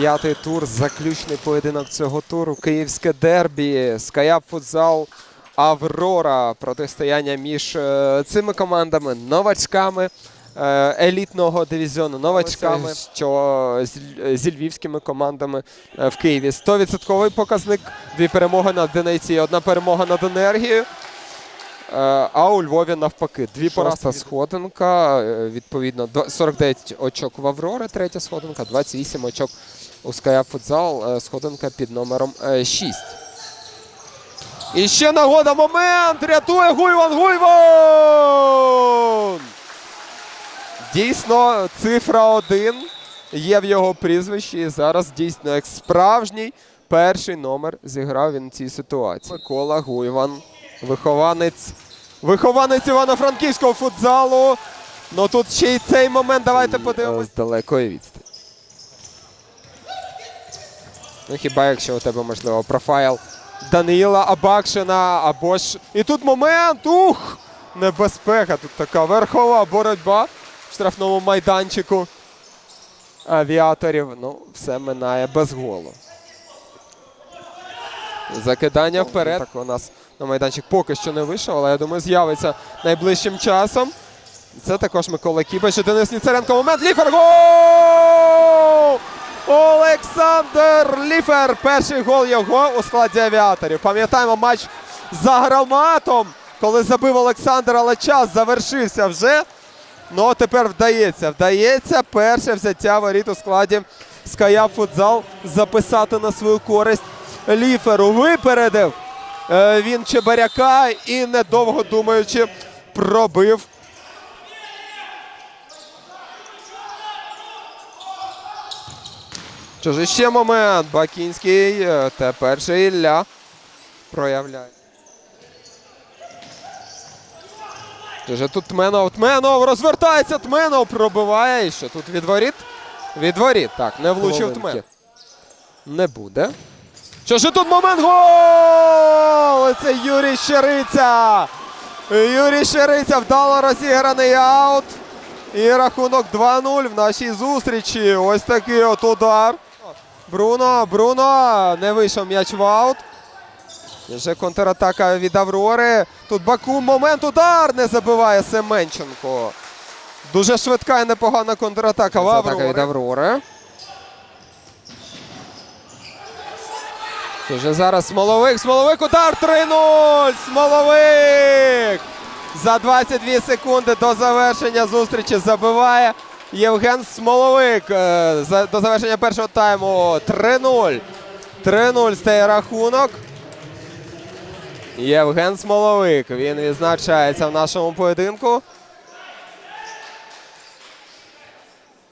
П'ятий тур, заключний поєдинок цього туру. Київське дербі, Скаяп Футзал, Аврора. Протистояння між е, цими командами, новачками е, елітного дивізіону, новачками, що зі львівськими командами е, в Києві. 100% показник, дві перемоги над Донецькою, і одна перемога над енергією. А у Львові навпаки. Дві поразки сходинка. Відповідно, два- 49 очок в Аврори, третя сходинка, 28 очок у Ская Футзал, е, сходинка під номером 6. І ще нагода момент! Рятує Гуйван Гуйван! Дійсно, цифра 1 є в його прізвищі. І зараз дійсно як справжній перший номер зіграв він в цій ситуації. Микола Гуйван, вихованець, вихованець Івано-Франківського футзалу. Ну тут ще й цей момент. Давайте подивимось. З далекої відстані. Ну хіба якщо у тебе можливо профайл Даниїла Абакшина або ж. І тут момент! Ух! Небезпека. Тут така верхова боротьба в штрафному майданчику авіаторів. Ну, все минає без голу. Закидання вперед. Так у нас на майданчик поки що не вийшов, але я думаю, з'явиться найближчим часом. Це також Микола Кібач і Денис Ніцаренко. Момент Ліфер. Гол! Олександр Ліфер. Перший гол його у складі авіаторів. Пам'ятаємо матч за громатом, коли забив Олександр, але час завершився вже. Ну, тепер вдається. Вдається перше взяття воріт у складі Ская Футзал записати на свою користь Ліферу. Випередив е, він Чебаряка і недовго думаючи пробив. Ж ще момент. Бакінський. е, Тепер же Ілля проявляє. Ж тут Тменов, Тменов розвертається, Тменов пробиває. І що тут від воріт? Від воріт. Так, не влучив Тменов. Не буде. Що ж тут момент гол! Це Юрій Щериця. Юрій Щериця вдало розіграний аут. І рахунок 2-0 в нашій зустрічі. Ось такий от удар. Бруно, Бруно. Не вийшов м'яч в аут. І Вже контратака від Аврори. Тут Баку момент удар не забиває Семенченко. Дуже швидка і непогана контратака в Аврори. від Аврори. Вже зараз Смоловик. Смоловик удар 3-0. Смоловик. За 22 секунди до завершення зустрічі забиває Євген Смоловик. Е, До завершення першого тайму 3-0. 3-0 стає рахунок. Євген Смоловик. Він відзначається в нашому поєдинку.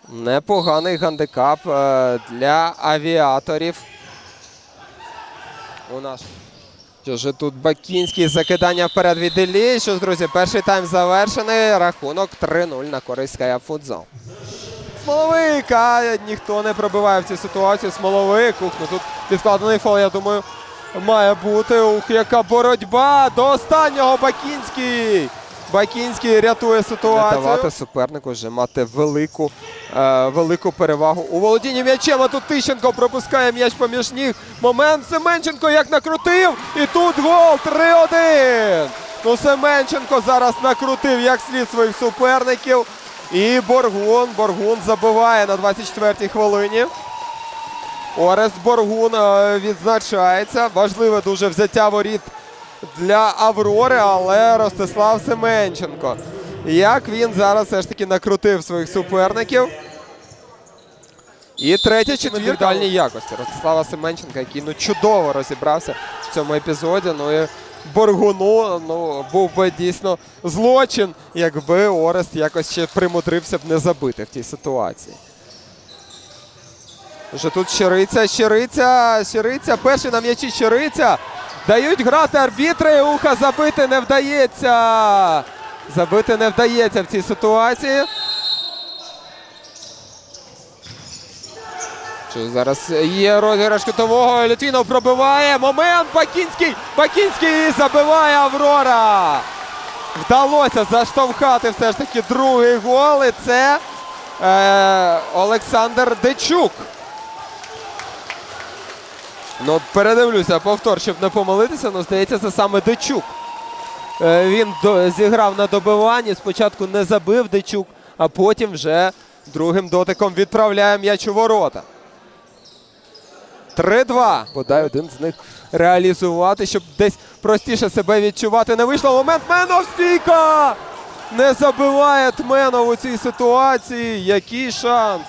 Непоганий гандикап е, для авіаторів. У нас. Що тут Бакінський закидання вперед від Іллі. Що ж, друзі, перший тайм завершений. Рахунок 3-0 на користь Ская Футзал. Смоловик, а ніхто не пробиває в цій ситуації. Смоловик. Ух, ну тут підкладений фол, я думаю, має бути. Ух, яка боротьба. До останнього Бакінський. Бакінський рятує ситуацію. Давати супернику вже мати велику, е, велику перевагу у володінні м'ячем. А тут Тищенко пропускає м'яч поміж ніг. Момент Семенченко як накрутив. І тут гол 3-1. Ну, Семенченко зараз накрутив як слід своїх суперників. І Боргун. Боргун забиває на 24-й хвилині. Орест Боргун е, відзначається. Важливе дуже взяття воріт для Аврори, але Ростислав Семенченко. Як він зараз все ж таки накрутив своїх суперників. І третя четвірка дальній якості. Ростислава Семенченка, який ну, чудово розібрався в цьому епізоді. Ну і Боргуну ну, був би дійсно злочин, якби Орест якось ще примудрився б не забити в тій ситуації. Вже тут Щириця, Щириця, Щириця, перший на м'ячі Щириця. Дають грати арбітри, уха забити не вдається. Забити не вдається в цій ситуації. Зараз є розіграш кутового. Літвінов пробиває. Момент. Бакінський. Бакінський забиває Аврора. Вдалося заштовхати все ж таки другий гол. І це е, Олександр Дечук. Ну, передивлюся повтор, щоб не помилитися, але здається, це саме Дечук. Е, Він зіграв на добиванні. Спочатку не забив Дечук, а потім вже другим дотиком відправляє м'яч у ворота. 3-2. Бодай один з них реалізувати, щоб десь простіше себе відчувати. Не вийшло. Момент Менов стійка! Не забиває Тменов у цій ситуації. Який шанс?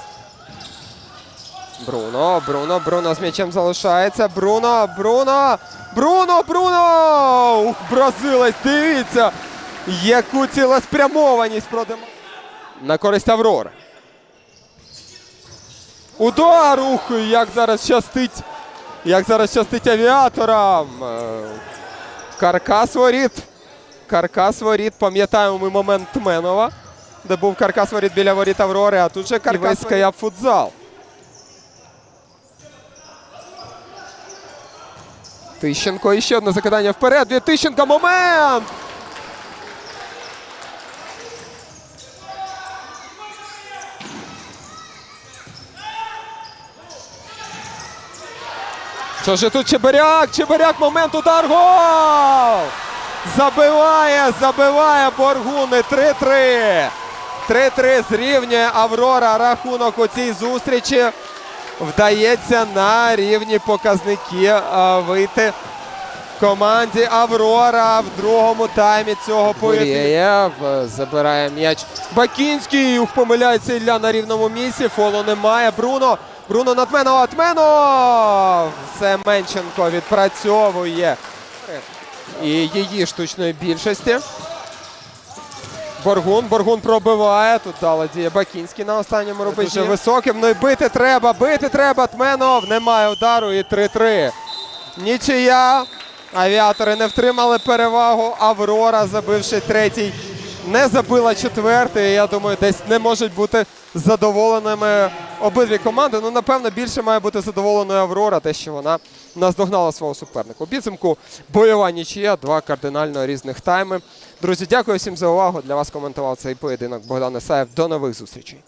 Бруно, Бруно, Бруно з м'ячем залишається. Бруно, Бруно, Бруно, Бруно! Ух, бразилець, дивіться, яку цілеспрямованість проти... На користь Аврори. Удар! Ух, як зараз щастить. Як зараз щастить авіаторам. Каркас воріт. Каркас воріт. Пам'ятаємо ми момент Тменова, де був каркас воріт біля воріт Аврори, а тут же каркас воріт. футзал. Тищенко і ще одне закидання вперед. Від Тищенка момент! Що ж тут Чебиряк? Чебиряк, момент, удар, гол! Забиває, забиває Боргуни 3-3. 3-3 зрівнює Аврора рахунок у цій зустрічі. Вдається на рівні показники вийти команді Аврора в другому таймі цього поєдинку. Забирає м'яч Бакінський. Ух, помиляється Ілля на рівному місці. Фолу немає. Бруно. Бруно над Менова. Тменов! Все Менченко відпрацьовує. І її штучної більшості. Боргун, Боргун пробиває. Тут дала діє Бакінський на останньому рубежі. Дуже високим. Ну і бити треба, бити треба. Тменов. Немає удару і 3-3. Нічия. Авіатори не втримали перевагу. Аврора, забивши третій, не забила четвертий. Я думаю, десь не можуть бути задоволеними обидві команди. Ну, напевно, більше має бути задоволеною Аврора, те, що вона наздогнала свого суперника. У підсумку бойова нічия, два кардинально різних тайми. Друзі, дякую всім за увагу. Для вас коментував цей поєдинок Богдан Ісаєв. До нових зустрічей.